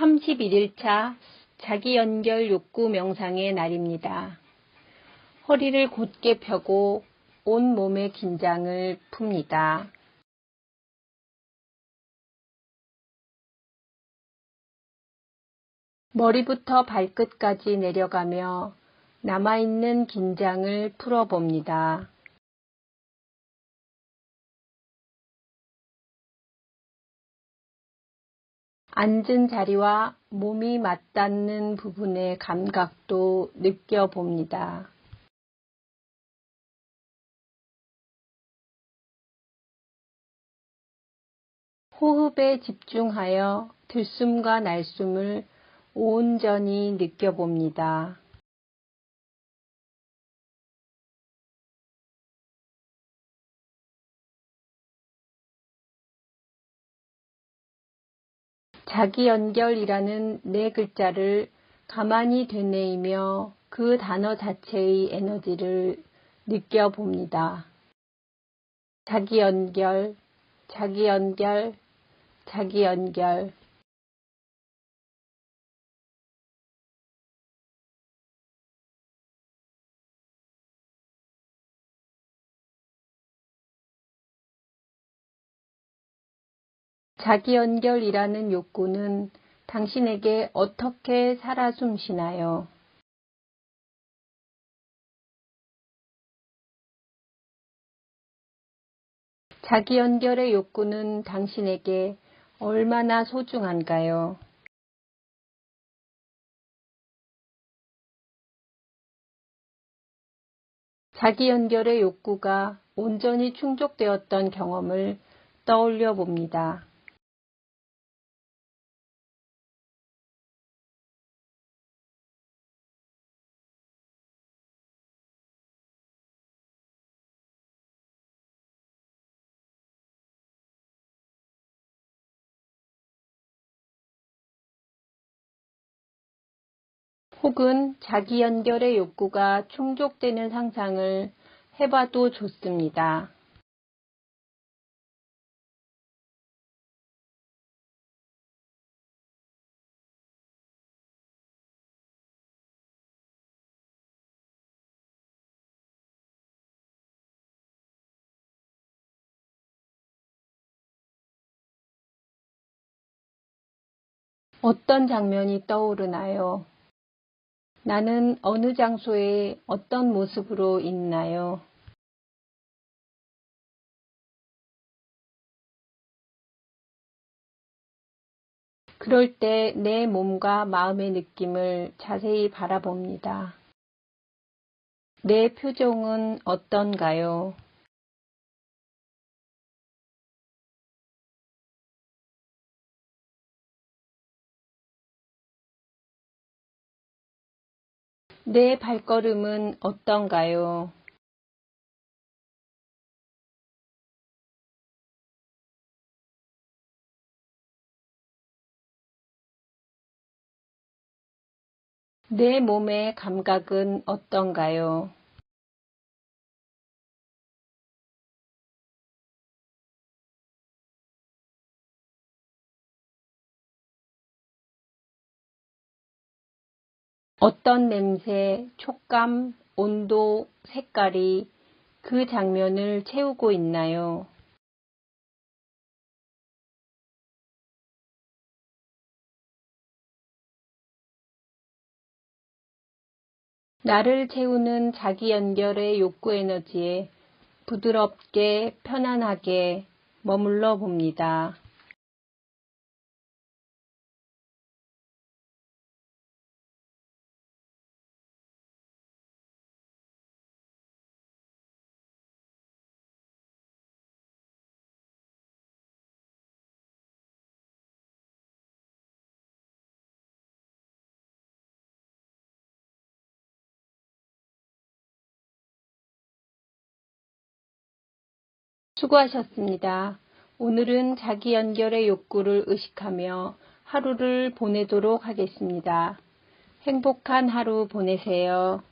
31일차 자기 연결 욕구 명상의 날입니다. 허리를 곧게 펴고 온 몸의 긴장을 풉니다. 머리부터 발끝까지 내려가며 남아있는 긴장을 풀어봅니다. 앉은 자리와 몸이 맞닿는 부분의 감각도 느껴봅니다. 호흡에 집중하여 들숨과 날숨을 온전히 느껴봅니다. 자기 연결이라는 네 글자를 가만히 되뇌이며 그 단어 자체의 에너지를 느껴봅니다. 자기 연결, 자기 연결, 자기 연결. 자기 연결이라는 욕구는 당신에게 어떻게 살아 숨쉬나요? 자기 연결의 욕구는 당신에게 얼마나 소중한가요? 자기 연결의 욕구가 온전히 충족되었던 경험을 떠올려 봅니다. 혹은 자기 연결의 욕구가 충족되는 상상을 해봐도 좋습니다. 어떤 장면이 떠오르나요? 나는 어느 장소에 어떤 모습으로 있나요? 그럴 때 내 몸과 마음의 느낌을 자세히 바라봅니다. 내 표정은 어떤가요? 내 발걸음은 어떤가요? 내 몸의 감각은 어떤가요? 어떤 냄새, 촉감, 온도, 색깔이 그 장면을 채우고 있나요? 나를 채우는 자기 연결의 욕구 에너지에 부드럽게 편안하게 머물러 봅니다. 수고하셨습니다. 오늘은 자기 연결의 욕구를 의식하며 하루를 보내도록 하겠습니다. 행복한 하루 보내세요.